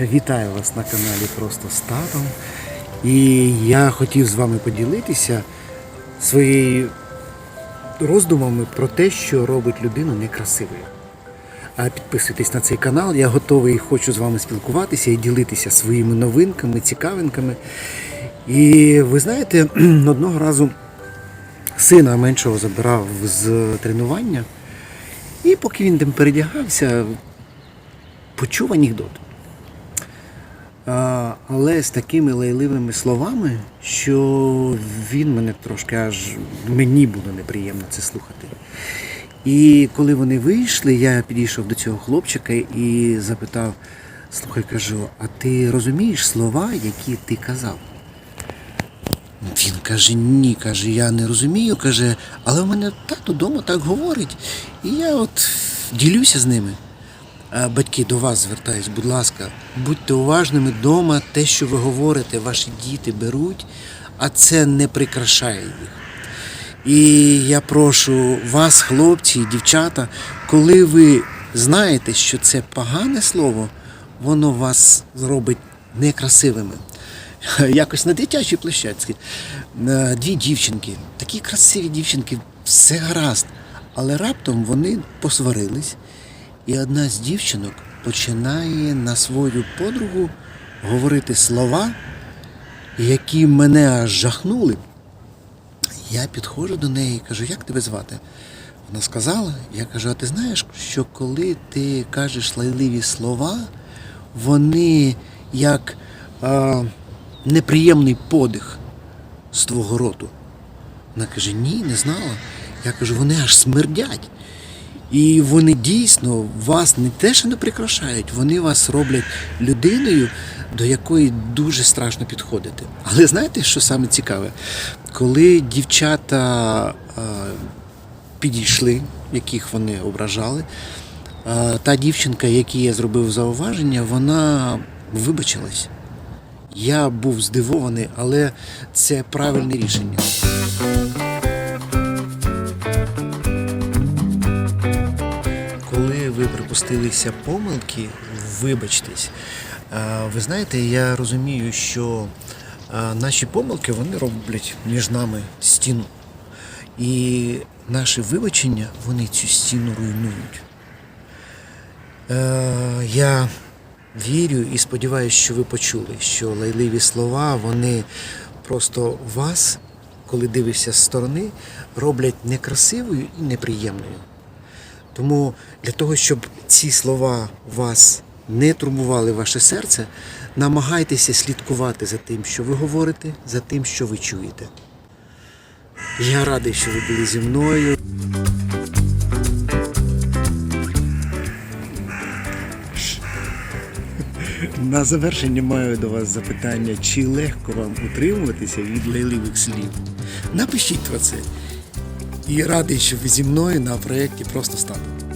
Вітаю вас на каналі Просто з татом. І я хотів з вами поділитися своєю роздумами про те, що робить людину некрасивою. А підписуйтесь на цей канал, я готовий і хочу з вами спілкуватися і ділитися своїми новинками, цікавинками. І ви знаєте, одного разу сина меншого забирав з тренування, і поки він там передягався, почув анекдот. Але з такими лайливими словами, що він мене трошки аж мені було неприємно це слухати. І коли вони вийшли, я підійшов до цього хлопчика і запитав: слухай, кажу, а ти розумієш слова, які ти казав? Він каже, ні, каже, я не розумію, каже, але в мене тато вдома так говорить. І я от ділюся з ними. Батьки, до вас звертаюсь, будь ласка, будьте уважними вдома, те, що ви говорите, ваші діти беруть, а це не прикрашає їх. І я прошу вас, хлопці і дівчата, коли ви знаєте, що це погане слово, воно вас зробить некрасивими. Якось на дитячій площадці. е, Дві дівчинки, такі красиві дівчинки, все гаразд. Але раптом вони посварились, і одна з дівчинок починає на свою подругу говорити слова, які мене аж жахнули. Я підходжу до неї і кажу, як тебе звати? Вона сказала, я кажу, а ти знаєш, що коли ти кажеш лайливі слова, вони як а, неприємний подих з твого роту. Вона каже, ні, не знала. Я кажу, вони аж смердять. І вони дійсно вас не те, що не прикрашають, вони вас роблять людиною, до якої дуже страшно підходити. Але знаєте, що саме цікаве? Коли дівчата е, підійшли, яких вони ображали, е, та дівчинка, якій я зробив зауваження, вона вибачилась. Я був здивований, але це правильне рішення. Припустилися помилки, вибачтесь. Ви знаєте, я розумію, що наші помилки вони роблять між нами стіну. І наші вибачення вони цю стіну руйнують. Я вірю і сподіваюся, що ви почули, що лайливі слова, вони просто вас, коли дивишся з сторони, роблять некрасивою і неприємною. Тому для того, щоб ці слова вас не турбували ваше серце, намагайтеся слідкувати за тим, що ви говорите, за тим, що ви чуєте. Я радий, що ви були зі мною. На завершення маю до вас запитання, чи легко вам утримуватися від лайливих слів? Напишіть про це. І радий, що ви зі мною на проєкті просто стати.